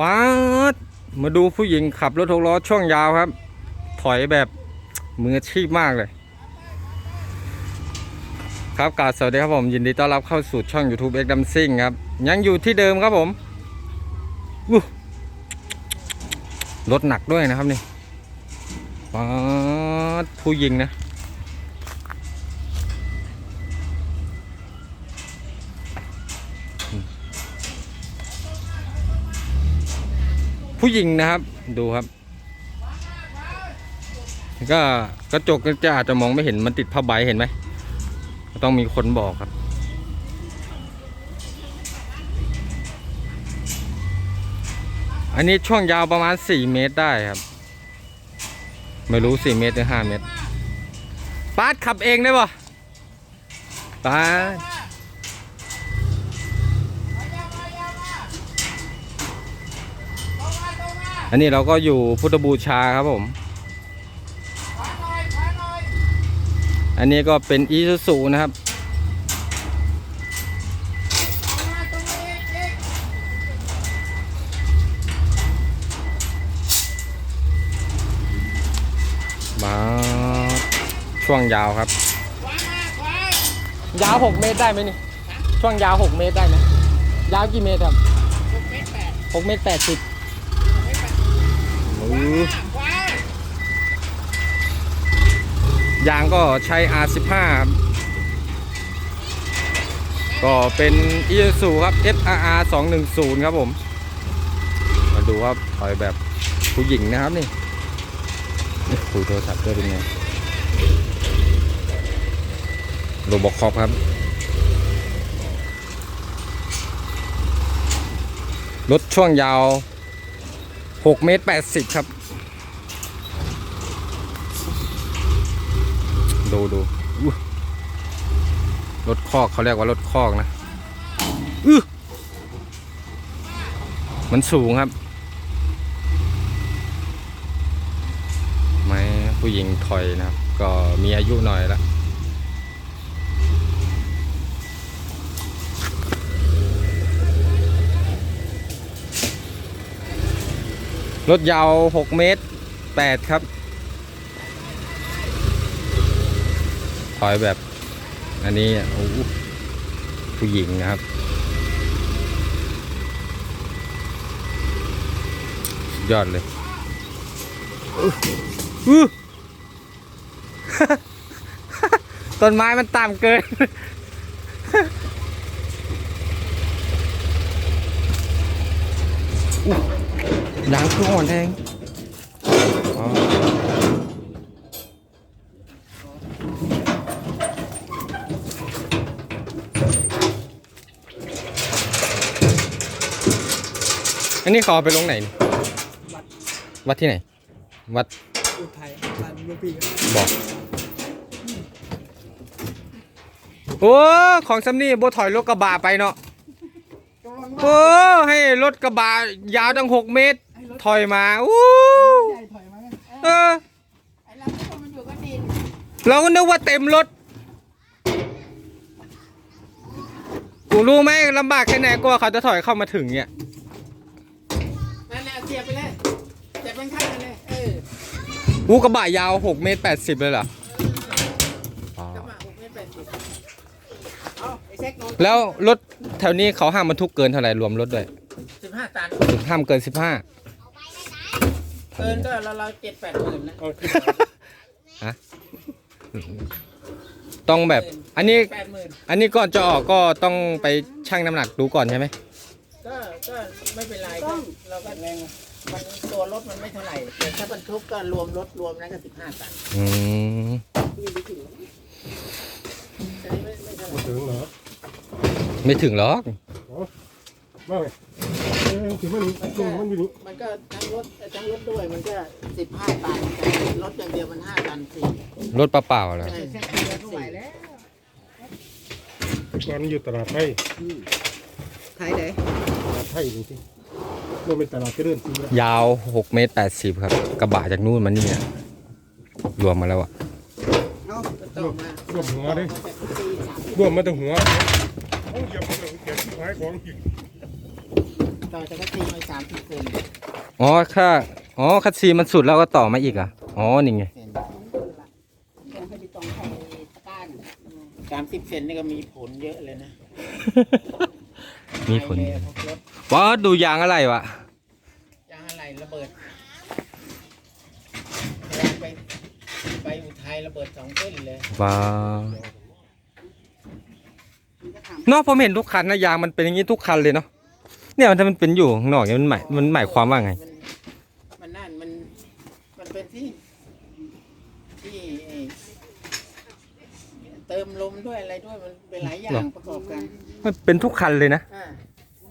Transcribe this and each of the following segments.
ป๊าดมาดูผู้หญิงขับรถหกล้อช่วงยาวครับ ถอยแบบมืออาชีพมากเลย ครับกาสวัสดีครับผม ยินดีต้อนรับเข้าสู่ช่อง YouTube X d a m s i n g ครับ ยังอยู่ที่เดิมครับผมรถหนักด้วยนะครับนี่ป๊าดผู้หญิงนะ ผู้หญิงนะครับ ดูครับ ก็กระจกจะอาจจะมองไม่เห็นมันติดผ้าใบเห็นไหมต้องมีคนบอกครับ อันนี้ช่วงยาวประมาณ 4 เมตรได้ครับ ไม่รู้ 4 เมตรหรือ 5 เมตรปาดขับเองได้ปะปาด อันนี้เราก็อยู่พุทธบูชาครับผม อันนี้ก็เป็นอีซูซูนะครับ มาช่วงยาวครับ ยาว 6 เมตรได้ไหมนี่ ช่วงยาว 6 เมตรได้ไหมยาวกี่เมตรครับ6เมตร80มือ ยางก็ใช้ R15 ครับก็เป็น i s u ครับ SRR 210 ครับผม มาดูครับถอยแบบผู้หญิงนะครับนี่ นี่คุยโทรศัพท์ด้วยเป็นไงโรบอคอปครับรถช่วงยาว 6เมตร80 ครับ ดูดูรถคอกเขาเรียกว่ารถคอกนะอื้อมันสูงครับ ไม่ผู้หญิงถอยนะครับ ก็มีอายุหน่อยละ รถยาว 6 เมตร 8 ครับ ถอยแบบ อันนี้โอ้ผู้หญิงนะครับ ยอดเลยต้นไม้มันต่ำเกินอ ยยางคืออ่อนแรงอ๋ออันนี้เขาเอาไปลงไหนนี่วัดที่ไหน วัดอุทัยบ้านลูกพี่ครับบอก โอ้ ของซัมนี่บ่ถอยรถกระบะไปเนาะ กำลังโอ้ ให้รถกระบะยาวตั้งหกเมตร ถอยมาอู้ใหญ่ถอยมาไงเออไอ้เราทุกคนมันอยู่กับดินเราก็นึกว่าเต็มรถกูรู้ไหมลำบากแค่ไหนกว่าเขาจะถอยเข้ามาถึงเนี่ยนั่นแหละเสียบไปเลยเสียบเป็นข้างกันเลยเอออู้กระบะยาวหกเมตรแปดสิบเลยเหรออ๋อกระบะหกเมตรแปดสิบเอาไอ้เช็คโน้ตแล้วรถแถวนี้เขาห้ามบรรทุกเกินเท่าไหร่รวมรถด้วยสิบห้าตันห้ามเกินสิบห้า เกินก็เราเราเจ็ดแปดหมื่นนะฮะต้องแบบ อันนี้ แปดหมื่นอันนี้ก่อนจะออกก็ต้องไปชั่งน้ำหนักดูก่อนใช่ไหมก็ก็ไม่เป็นไรก็เราก็แรงมันตัวรถมันไม่เท่าไหร่แต่ถ้าบรรทุกก็รวมรถรวมนั้นก็สิบห้าตันอืมอันนี้ไม่ไม่เท่าไหร่ถึงเหรอไม่ถึงหรอกไม่ เอ้ยถึงมันถึงมันอยู่นี่มันก็ทั้งรถทั้งรถด้วยมันก็สิบห้าตันแต่รถอย่างเดียวมันห้าตันสี่รถเปล่าๆแล้วใช่สี่แต่ก่อนอยู่ตลาดไทยไทยไหนตลาดไทยจริงๆมันเป็นตลาดเจริญศรีนะยาว6เมตร80ครับ กระบะจากนู่นมานี่อะรวมมาแล้วอะเอาต่อมารวมหัวเลยแต่ทุกปีสามรวมมาตั้งหัวโอ้ยอย่ามาตั้งแก่ที่ท้ายของอีก ต่อจากก็ตีมาสามสิบเซนอ๋อค่าอ๋อคัดซีมันสุดแล้วก็ต่อมาอีกเหรอะอ๋อนี่ไง เซนแกงให้ไปตรงไข่ตะกร้าน่ะสามสิบเซนนี่ก็มีผลเยอะเลยนะมีผลไปเลยพวกรถว้าดูยางอะไรวะยางอะไรระเบิดแรกไปไปอุทัยระเบิดสองเส้นเลยว้ามันก็ถามเนอกผมเห็นทุกคันนะยางมันเป็นอย่างนี้ทุกคันเลยเนาะ เนี่ยมันถ้ามันเป็นอยู่ข้างนอกเนี่ยมันหมายมันหมายความว่าไง มันมันนั่นมันมันเป็นที่ที่ไอ้เติมลมด้วยอะไรด้วยมันเป็นหลายอย่าหรองประกอบกันมันเป็นทุกคันเลยนะอ่า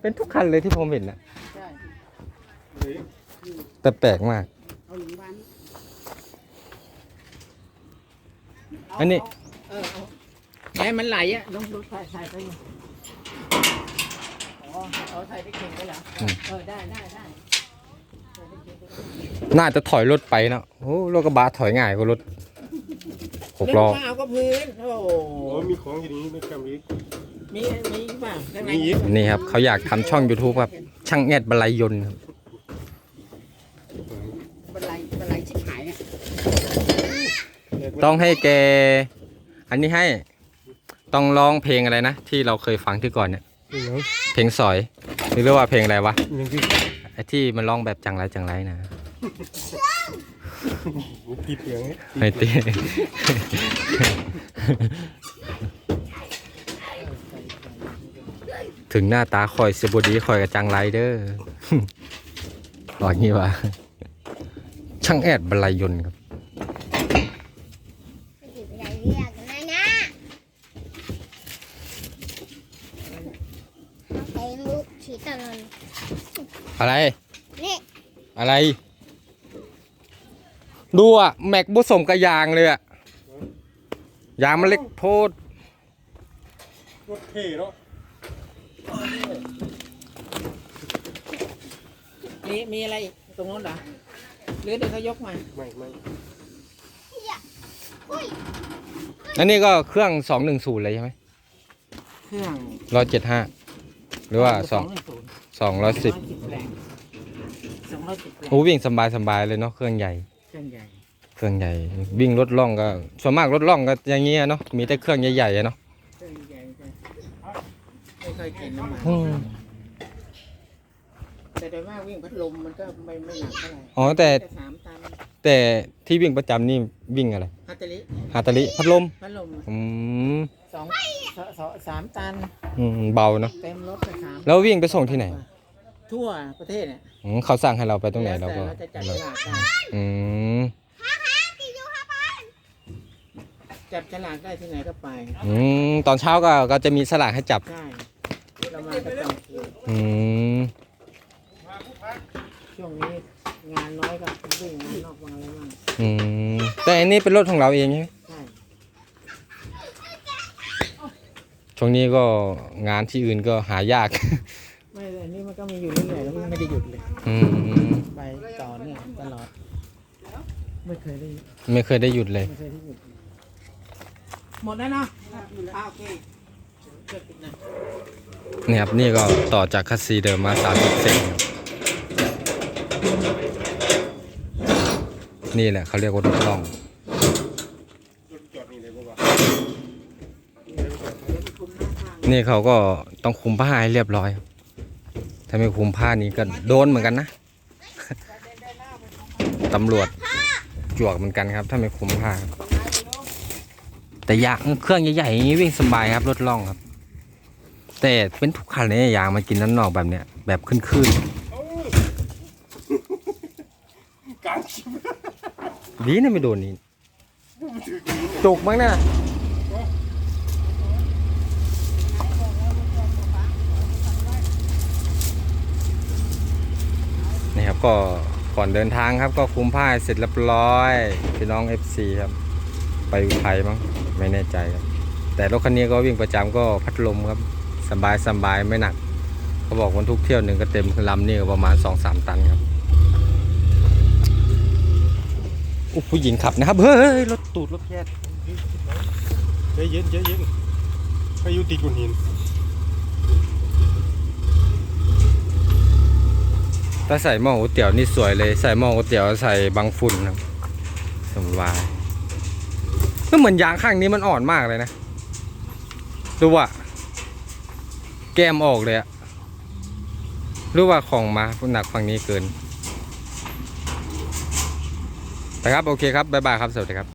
เป็นทุกคันเลยที่ผมเห็นนะใช่แต่แปลกมาก เอาหลุมบ้านอันนี้เออเอาแม้มันไหลอะลองดูใส่ใส่ไปอยู่อ๋อ เอาใส่ไปเข่งไปเหรอเออได้ได้ได้ใส่ไปเข่งไปเลยน่าจะถอยรถไปเนาะโอ้รถกระบะถอยง่ายกว่ารถหกล้อนึว่าเอาก็พื้นโอ้โหโอ้มีของอยู่นี่ไม่กำอีกมีมีอีกเปล่าข้างในมีอีกนี่ครับ เขาอยากทำช่อง YouTube ครับ ช่างแอดบรรลัยยนต์ครับบันไลบันไลชิบหายเนี่ยต้องให้แก อันนี้ให้ ต้องร้องเพลงอะไรนะ ที่เราเคยฟังที่ก่อนเนี่ยนี่ยัง เพลงสอยหรือเรียกว่าเพลงอะไรวะยังที่ไอ้ที่มันร้องแบบจังไรจังไรนะติดเสียงนี่ไอ้ตีถึงหน้าตาคอยเสยบดีคอยกับจังไรเด้อบอกงี้ว่าช่างแอดบรรลัยยนต์ครับ หยิบอะไรเรียกกันนะนะไอ้มุกฉีดตะลน อะไร นี่อะไร ดูอะ แม็กผสมกับยางเลยอะ ยางมันเล็กโพดรถเท่เนาะมีมีอะไรอีกตรงโน้นเหรอ หรือเดี๋ยวเขายกมา ไม่ไม่อันนี้ก็เครื่อง210เลยใช่ไหมเครื่อง175หรือว่าสอง2 สองร้อยสิบ210แรงสองร้อยสิบแรงโอ้วิ่งสบายสบายๆเลยเนาะเครื่องใหญ่ เครื่องใหญ่เครื่องใหญ่ วิ่งรถล่องก็ส่วนมากรถล่องก็อย่างเงี้ยเนาะมีแต่เครื่องใหญ่ๆอะเนาะเครื่องใหญ่จะไม่เคยกินน้ำมัน อืม แต่โดยมากวิ่งพัดลมมันก็ไม่ไม่หนักเท่าไหร่อ๋อแต่แต่สามตันแต่ที่วิ่งประจำนี่วิ่งอะไรฮัตเตอริฮาตาลิพัดลมพัดลมอืมสองสองสองสามตันอืมเบาเนาะ เต็มรถไปสามแล้ววิ่งไปส่งที่ไหนทั่วประเทศเนี่ยอืมเขาสั่งให้เราไปตรงไหนเราก็แล้วแต่เราจะจับฉลากได้อืมจับฉลากได้ที่ไหนก็ไปอืมตอนเช้าก็ก็จะมีสลากให้จับ ใช่เรามาประจำคิวอืม ช่วงนี้งานน้อยก็วิ่งงานนอกมาอะไรบ้างอืมแต่อันนี้เป็นรถของเราเองใช่ไหมใช่ช่วงนี้ก็งานที่อื่นก็หายาก ไม่อันนี้มันก็มีอยู่เรื่อยๆแล้วมันไม่ได้หยุดเลย อืมไปต่อเนื่องตลอด ไม่เคยได้ไม่เคยได้หยุดเลย ไม่เคยได้หยุด หมดแล้วเนาะอ่าโอเคเกิดปิดนะนี่ครับนี่ก็ต่อจากคัสซีเดิมมาสามสิบเซ นี่แหละเขาเรียกว่ารถล่องนี่เขาก็ต้องคุมผ้าให้เรียบร้อย ถ้าไม่คุมผ้านี้ก็โดนเหมือนกันนะ ตำรวจจวกเหมือนกันครับ ถ้าไม่คุมผ้า แต่ยางเครื่องใหญ่ๆอย่างนี้วิ่งสบายครับรถล่องครับ แต่เป็นทุกคันเลยยางมันกินน้ำนอกแบบเนี้ยแบบขึ้นกลางชิบ ๆ ดีนะไม่โดนนี่จุกมั้งนะนี่ครับก็ก่อนเดินทางครับก็คุมผ้าเสร็จเรียบร้อยพี่น้อง FC ครับ ไปอุทัยมั้งไม่แน่ใจครับ แต่รถคันนี้ก็วิ่งประจำก็พัดลมครับสบายสบายไม่หนักเขาบอกวันทุกเที่ยวหนึ่งก็เต็มลำนี่ก็ประมาณสองสามตันครับ อุ๊ยผู้หญิงขับนะครับ เฮ้ย รถตูดรถแคบใจเย็นใจเย็นพายุติดกุนหิน ถ้าใส่หม้อก๋วยเตี๋ยวนี่สวยเลย ใส่หม้อก๋วยเตี๋ยวใส่บางฝุ่นครับสมวายก็เหมือนยางข้างนี้มันอ่อนมากเลยนะ ดูว่า แก้มออกเลยอะรู้ว่าของมาหนักฝั่งนี้เกิน นะครับ โอเคครับ บ๊ายบายครับ สวัสดีครับ